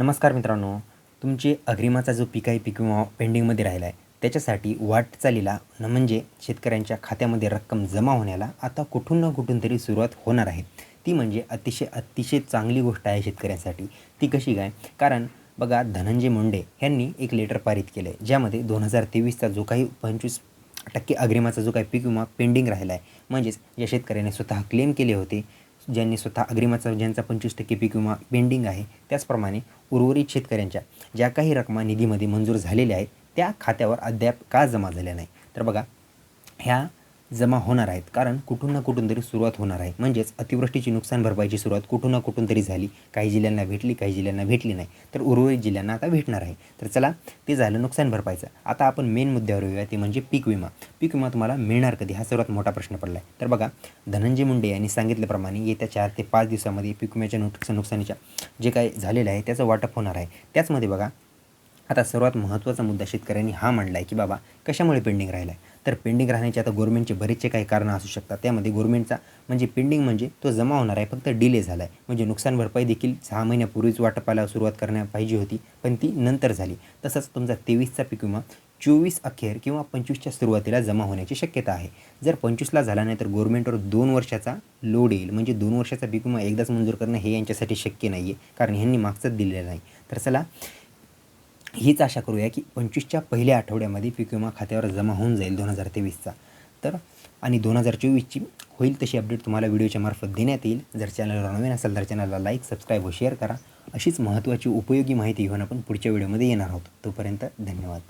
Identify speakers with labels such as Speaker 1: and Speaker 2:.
Speaker 1: नमस्कार मित्रांनो तुमचे अग्रिमाचा जो पीक आहे पीक विमा पेंडिंगमध्ये राहिला आहे त्याच्यासाठी वाटचालीला न म्हणजे शेतकऱ्यांच्या खात्यामध्ये रक्कम जमा होण्याला आता कुठून ना कुठून तरी सुरुवात होणार आहे. ती म्हणजे अतिशय अतिशय चांगली गोष्ट आहे शेतकऱ्यांसाठी. ती कशी काय? कारण बघा धनंजय मुंडे यांनी एक लेटर पारित केलं आहे ज्यामध्ये दोन हजार तेवीसचा जो काही पंचवीस टक्के अग्रिमाचा जो काही पीक विमा पेंडिंग राहिला आहे म्हणजेच या शेतकऱ्याने स्वतः क्लेम केले होते ज्यांनी स्वतः अग्रिमाचा ज्यांचा पंचवीस टक्के पीक विमा पेंडिंग आहे त्याचप्रमाणे उर्वरित शेतकऱ्यांच्या ज्या काही रकमा निधीमध्ये मंजूर झालेल्या आहेत त्या खात्यावर अद्याप का जमा झाल्या नाही? तर बघा ह्या जमा होणार आहेत. कारण कुठून ना कुठून तरी सुरुवात होणार आहे. म्हणजेच अतिवृष्टीची नुकसान भरपाईची सुरुवात कुठून ना कुठून तरी झाली. काही जिल्ह्यांना भेटली काही जिल्ह्यांना भेटली नाही. तर उर्वरित जिल्ह्यांना आता भेटणार आहे. तर चला ते झालं नुकसान भरपाईचं. आता आपण मेन मुद्द्यावर येऊया. ते म्हणजे पीक विमा. पीक विमा तुम्हाला मिळणार कधी? हा सर्वात मोठा प्रश्न पडला आहे तर बघा धनंजय मुंडे यांनी सांगितल्याप्रमाणे येत्या चार ते पाच दिवसामध्ये पीक विम्याच्या नुकसान नुकसानीच्या जे काही झालेलं आहे त्याचं वाटप होणार आहे. त्याचमध्ये बघा आता सर्वात महत्त्वाचा मुद्दा शेतकऱ्यांनी हा मांडला आहे की बाबा कशामुळे पेंडिंग राहिला आहे तर पेंडिंग राहण्याचे आता गव्हर्नमेंटचे बरेचसे काही कारणं असू शकतात. त्यामध्ये गव्हर्नमेंटचा म्हणजे पेंडिंग म्हणजे तो जमा होणार आहे फक्त डिले झाला आहे म्हणजे नुकसान भरपाई देखील सहा महिन्यापूर्वीच वाटपाला सुरुवात करण्या पाहिजे होती पण ती नंतर झाली. तसंच तुमचा तेवीसचा पीक विमा चोवीस अखेर किंवा पंचवीसच्या सुरुवातीला जमा होण्याची शक्यता आहे. जर पंचवीसला झाला नाही तर गव्हर्नमेंटवर दोन वर्षाचा लोड येईल. म्हणजे दोन वर्षाचा पीक विमा एकदाच मंजूर करणं हे यांच्यासाठी शक्य नाही आहे कारण ह्यांनी मागचंच दिलेलं नाही. तर चला हीच आशा करूया की पंचवीसच्या पहिल्या आठवड्यामध्ये पीक विमा खात्यावर जमा होऊन जाईल दोन हजार तेवीसचा. तर आणि दोन हजार चोवीसची होईल तशी अपडेट तुम्हाला व्हिडिओच्या मार्फत देण्यात येईल. जर चॅनलवर नवीन असेल तर चॅनलला लाईक सबस्क्राईब व शेअर करा. अशीच महत्त्वाची उपयोगी माहिती घेऊन आपण पुढच्या व्हिडिओमध्ये येणार आहोत. तोपर्यंत धन्यवाद.